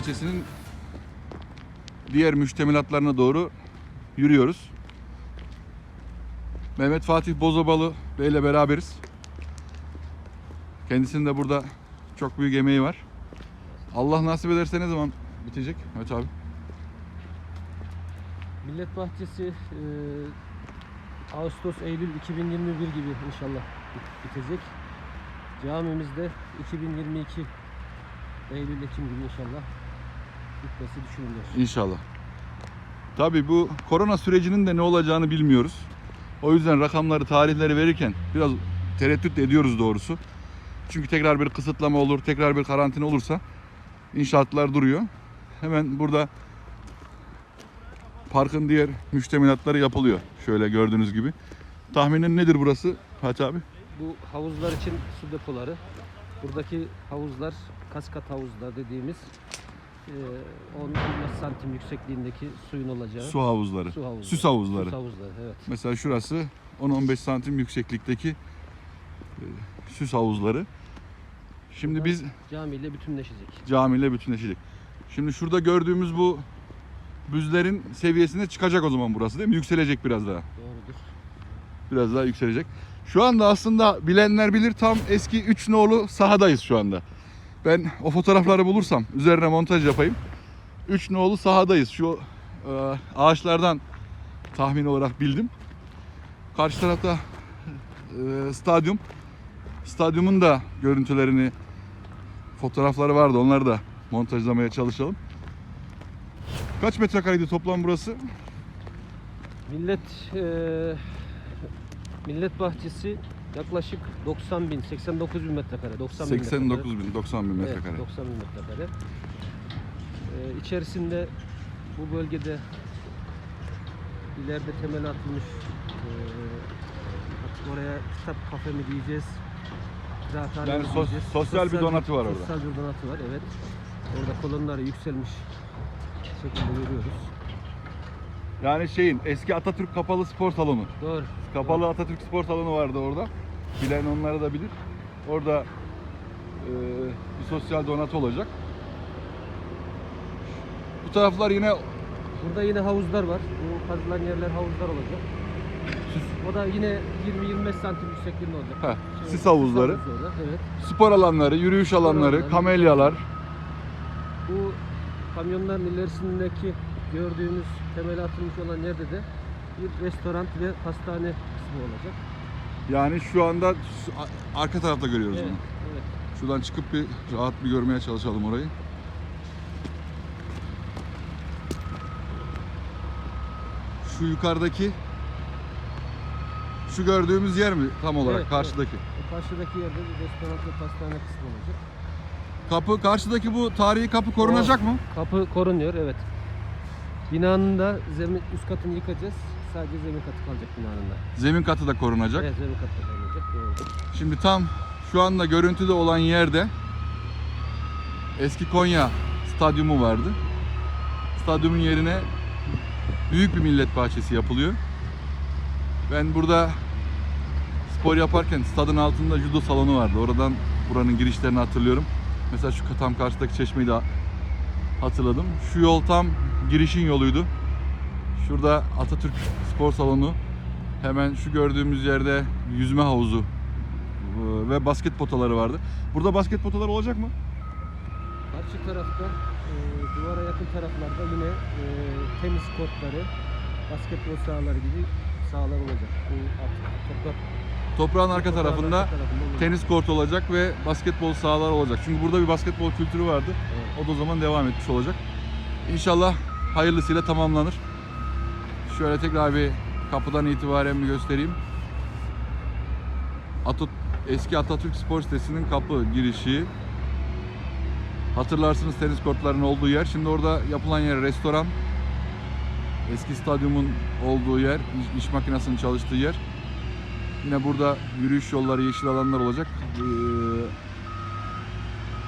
Bahçesi'nin diğer müştemilatlarına doğru yürüyoruz. Mehmet Fatih Bozobalı Bey ile beraberiz. Kendisinin de burada çok büyük emeği var. Allah nasip ederse ne zaman bitecek Mehmet abi? Millet Bahçesi e, Ağustos Eylül 2021 gibi inşallah bit- bitecek. Camimizde 2022 Eylül Ekim gibi inşallah bitmesi düşünülüyor. İnşallah. Tabii bu korona sürecinin de ne olacağını bilmiyoruz. O yüzden rakamları, tarihleri verirken biraz tereddüt ediyoruz doğrusu. Çünkü tekrar bir kısıtlama olur, tekrar bir karantina olursa inşaatlar duruyor. Hemen burada parkın diğer müştemilatları yapılıyor. Şöyle gördüğünüz gibi. Tahminin nedir burası Fatih abi? Bu havuzlar için su depoları. Buradaki havuzlar kaskat havuzlar dediğimiz e, 10 santim yüksekliğindeki suyun olacağı Su havuzları. su havuzları. Süs havuzları. Süs havuzları evet. Mesela şurası 10-15 santim yükseklikteki e, süs havuzları. Şimdi Buradan biz Camiyle bütünleşecek. camiyle bütünleşecek. Şimdi şurada gördüğümüz bu büzlerin seviyesine çıkacak o zaman burası değil mi? Yükselecek biraz daha. Doğrudur. Biraz daha yükselecek. Şu anda aslında bilenler bilir tam eski 3 nolu sahadayız şu anda. Ben o fotoğrafları bulursam üzerine montaj yapayım. 3 nolu sahadayız. Şu e, ağaçlardan tahmin olarak bildim. Karşı tarafta e, stadyum. Stadyumun da görüntülerini, fotoğrafları vardı. Onları da montajlamaya çalışalım. Kaç metrekareydi toplam burası? Millet eee, Millet Bahçesi yaklaşık 90 bin, 89 bin metrekare. 90 bin 89 bin, 90 bin metrekare. Evet, 90 bin metrekare. Eee içerisinde bu bölgede ileride temel atılmış artık oraya kitap kafe mi diyeceğiz? kıraathane Yani mi sos- diyeceğiz? sosyal bir donatı var orada. Sosyal bir donatı var evet. Orada kolonları yükselmiş şekilde görüyoruz. Yani şeyin eski Atatürk Kapalı Spor Salonu. Doğru. Kapalı Atatürk Spor Salonu vardı orada. Bilen onları da bilir. Orada e, bir sosyal donatı olacak. Bu taraflar yine Burada yine havuzlar var. Bu kazılan yerler havuzlar olacak. O da yine 20-25 santim yüksekliğinde olacak. heh, Şey, sis havuzları, havuzları, Evet. spor alanları, yürüyüş alanları, alanları. kamelyalar. Bu kamyonların ilerisindeki gördüğünüz temeli atılmış olan yerde de bir restoran ve pastane kısmı olacak. Yani şu anda şu- arka tarafta görüyoruz Evet, bunu. evet. Şuradan çıkıp bir rahat bir görmeye çalışalım orayı. Şu yukarıdaki şu gördüğümüz yer mi tam olarak Evet, karşıdaki? O karşıdaki yerde bir restoran ve pastane kısmı olacak. Kapı karşıdaki bu tarihi kapı korunacak mı? Kapı korunuyor, evet. Binanın da zemin, üst katını yıkacağız. Sadece zemin katı kalacak binanın da. Zemin katı da korunacak. Evet, zemin katı kalacak. Doğru. Şimdi tam şu anda görüntüde olan yerde eski Konya stadyumu vardı. Stadyumun yerine büyük bir millet bahçesi yapılıyor. Ben burada spor yaparken stadın altında judo salonu vardı. Oradan buranın girişlerini hatırlıyorum. Mesela şu tam karşıdaki çeşmeyi de hatırladım. Şu yol tam girişin yoluydu. Şurada Atatürk Spor Salonu. Hemen şu gördüğümüz yerde yüzme havuzu ee, ve basket potaları vardı. Burada basket potaları olacak mı? Karşı tarafta e, duvara yakın taraflarda yine e, tenis kortları, basketbol sahaları gibi sahalar olacak. Bu toprak Toprağın arka toprağın tarafında arka tarafında olacak. tenis kort olacak ve basketbol sahaları olacak. Çünkü burada bir basketbol kültürü vardı. Evet. O da o zaman devam etmiş olacak. İnşallah hayırlısıyla tamamlanır. Şöyle tekrar bir kapıdan itibaren bir göstereyim. Atat eski Atatürk Spor Sitesi'nin kapı girişi. Hatırlarsınız tenis kortlarının olduğu yer. Şimdi orada yapılan yer restoran. Eski stadyumun olduğu yer, iş, iş makinesinin çalıştığı yer. Yine burada yürüyüş yolları, yeşil alanlar olacak. Ee,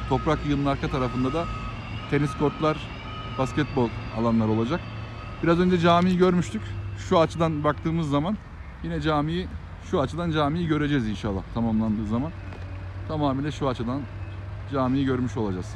toprak yığının arka tarafında da tenis kortlar, basketbol alanlar olacak. Biraz önce camiyi görmüştük. Şu açıdan baktığımız zaman yine camiyi şu açıdan camiyi göreceğiz inşallah tamamlandığı zaman. Tamamıyla şu açıdan camiyi görmüş olacağız.